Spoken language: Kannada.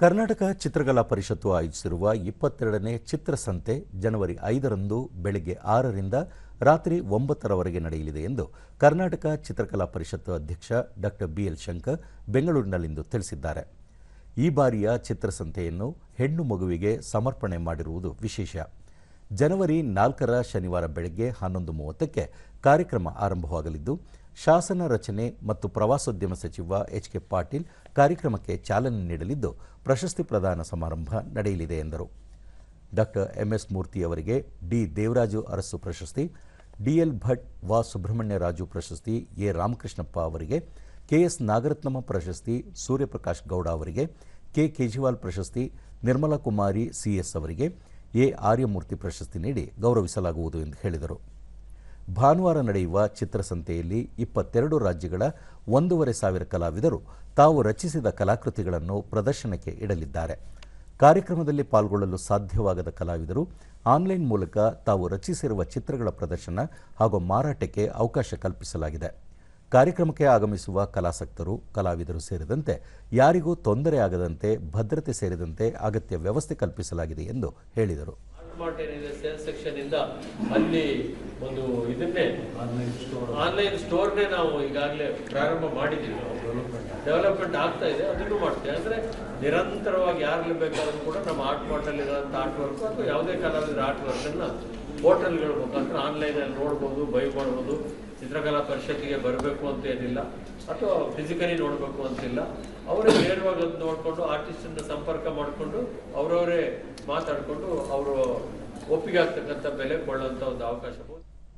ಕರ್ನಾಟಕ ಚಿತ್ರಕಲಾ ಪರಿಷತ್ತು ಆಯೋಜಿಸಿರುವ ಇಪ್ಪತ್ತೆರಡನೇ ಚಿತ್ರಸಂತೆ ಜನವರಿ ಐದರಂದು ಬೆಳಗ್ಗೆ ಆರರಿಂದ ರಾತ್ರಿ ಒಂಬತ್ತರವರೆಗೆ ನಡೆಯಲಿದೆ ಎಂದು ಕರ್ನಾಟಕ ಚಿತ್ರಕಲಾ ಪರಿಷತ್ತು ಅಧ್ಯಕ್ಷ ಡಾಕ್ಟರ್ ಬಿಎಲ್ ಶಂಕರ್ ಬೆಂಗಳೂರಿನಲ್ಲಿಂದು ತಿಳಿಸಿದ್ದಾರೆ. ಈ ಬಾರಿಯ ಚಿತ್ರಸಂತೆಯನ್ನು ಹೆಣ್ಣು ಮಗುವಿಗೆ ಸಮರ್ಪಣೆ ಮಾಡಿರುವುದು ವಿಶೇಷ. ಜನವರಿ ನಾಲ್ಕರ ಶನಿವಾರ ಬೆಳಗ್ಗೆ ಹನ್ನೊಂದು ಮೂವತ್ತಕ್ಕೆ ಕಾರ್ಯಕ್ರಮ ಆರಂಭವಾಗಲಿದ್ದು ಶಾಸನ ರಚನೆ ಮತ್ತು ಪ್ರವಾಸೋದ್ಯಮ ಸಚಿವ ಎಚ್ ಕೆ ಪಾಟೀಲ್ ಕಾರ್ಯಕ್ರಮಕ್ಕೆ ಚಾಲನೆ ನೀಡಲಿದ್ದು ಪ್ರಶಸ್ತಿ ಪ್ರದಾನ ಸಮಾರಂಭ ನಡೆಯಲಿದೆ ಎಂದರು. ಡಾಕ್ಟರ್ ಎಂಎಸ್ ಮೂರ್ತಿ ಅವರಿಗೆ ಡಿ. ದೇವರಾಜು ಅರಸು ಪ್ರಶಸ್ತಿ ಡಿಎಲ್ ಭಟ್, ವಾ. ಸುಬ್ರಹ್ಮಣ್ಯ ರಾಜು ಪ್ರಶಸ್ತಿ, ಎ. ರಾಮಕೃಷ್ಣಪ್ಪ ಅವರಿಗೆ ಕೆಎಸ್ ನಾಗರತ್ನಮ್ಮ ಪ್ರಶಸ್ತಿ, ಸೂರ್ಯಪ್ರಕಾಶ್ ಗೌಡ ಅವರಿಗೆ, ಕೆ. ಕೇಜ್ರಿವಾಲ್ ಪ್ರಶಸ್ತಿ, ನಿರ್ಮಲಾ ಕುಮಾರಿ ಸಿಎಸ್ ಅವರಿಗೆ, ಎ. ಆರ್ಯಮೂರ್ತಿ ಪ್ರಶಸ್ತಿ ನೀಡಿ ಗೌರವಿಸಲಾಗುವುದು ಎಂದು ಹೇಳಿದರು. ಭಾನುವಾರ ನಡೆಯುವ ಚಿತ್ರಸಂತೆಯಲ್ಲಿ ಇಪ್ಪತ್ತೆರಡು ರಾಜ್ಯಗಳ ಒಂದೂವರೆ ಸಾವಿರ ಕಲಾವಿದರು ತಾವು ರಚಿಸಿದ ಕಲಾಕೃತಿಗಳನ್ನು ಪ್ರದರ್ಶನಕ್ಕೆ ಇಡಲಿದ್ದಾರೆ. ಕಾರ್ಯಕ್ರಮದಲ್ಲಿ ಪಾಲ್ಗೊಳ್ಳಲು ಸಾಧ್ಯವಾಗದ ಕಲಾವಿದರು ಆನ್ಲೈನ್ ಮೂಲಕ ತಾವು ರಚಿಸಿರುವ ಚಿತ್ರಗಳ ಪ್ರದರ್ಶನ ಹಾಗೂ ಮಾರಾಟಕ್ಕೆ ಅವಕಾಶ ಕಲ್ಪಿಸಲಾಗಿದೆ. ಕಾರ್ಯಕ್ರಮಕ್ಕೆ ಆಗಮಿಸುವ ಕಲಾಸಕ್ತರು, ಕಲಾವಿದರು ಸೇರಿದಂತೆ ಯಾರಿಗೂ ತೊಂದರೆ ಆಗದಂತೆ, ಭದ್ರತೆ ಸೇರಿದಂತೆ ಅಗತ್ಯ ವ್ಯವಸ್ಥೆ ಕಲ್ಪಿಸಲಾಗಿದೆ ಎಂದು ಹೇಳಿದರು. ಒಂದು ಇದನ್ನೇ ಆನ್ಲೈನ್ ಸ್ಟೋರ್ನೇ ನಾವು ಈಗಾಗಲೇ ಪ್ರಾರಂಭ ಮಾಡಿದ್ದೀವಿ. ಡೆವಲಪ್ಮೆಂಟ್ ಆಗ್ತಾ ಇದೆ ಅದನ್ನು ಮಾಡ್ತೇವೆ. ಅಂದರೆ ನಿರಂತರವಾಗಿ ಯಾರಲ್ಲಿ ಬೇಕಾದ್ರೂ ಕೂಡ ನಮ್ಮ ಆರ್ಟ್ ಮಾರ್ಟಲ್ಲಿ ಇರೋಂಥ ಆರ್ಟ್ ವರ್ಕ್ ಅಥವಾ ಯಾವುದೇ ಕಾಲದಲ್ಲಿ ಆರ್ಟ್ ವರ್ಕನ್ನು ಹೋಟೆಲ್ಗಳ ಮುಖಾಂತರ ಆನ್ಲೈನಲ್ಲಿ ನೋಡ್ಬೋದು ಬೈ ಮಾಡ್ಬೋದು. ಚಿತ್ರಕಲಾ ಪರಿಷತ್ತಿಗೆ ಬರಬೇಕು ಅಂತ ಏನಿಲ್ಲ. ಅಥವಾ ಫಿಸಿಕಲಿ ನೋಡಬೇಕು ಅಂತಿಲ್ಲ ಅವರೇ ನೇರವಾಗಿ ಅದು ನೋಡಿಕೊಂಡು ಆರ್ಟಿಸ್ಟಿಂದ ಸಂಪರ್ಕ ಮಾಡಿಕೊಂಡು ಅವರವರೇ ಮಾತಾಡಿಕೊಂಡು ಅವರು ಒಪ್ಪಿಗೆ ಆಗ್ತಕ್ಕಂಥ ಬೆಲೆ ಕೊಳ್ಳುವಂಥ ಒಂದು ಅವಕಾಶ.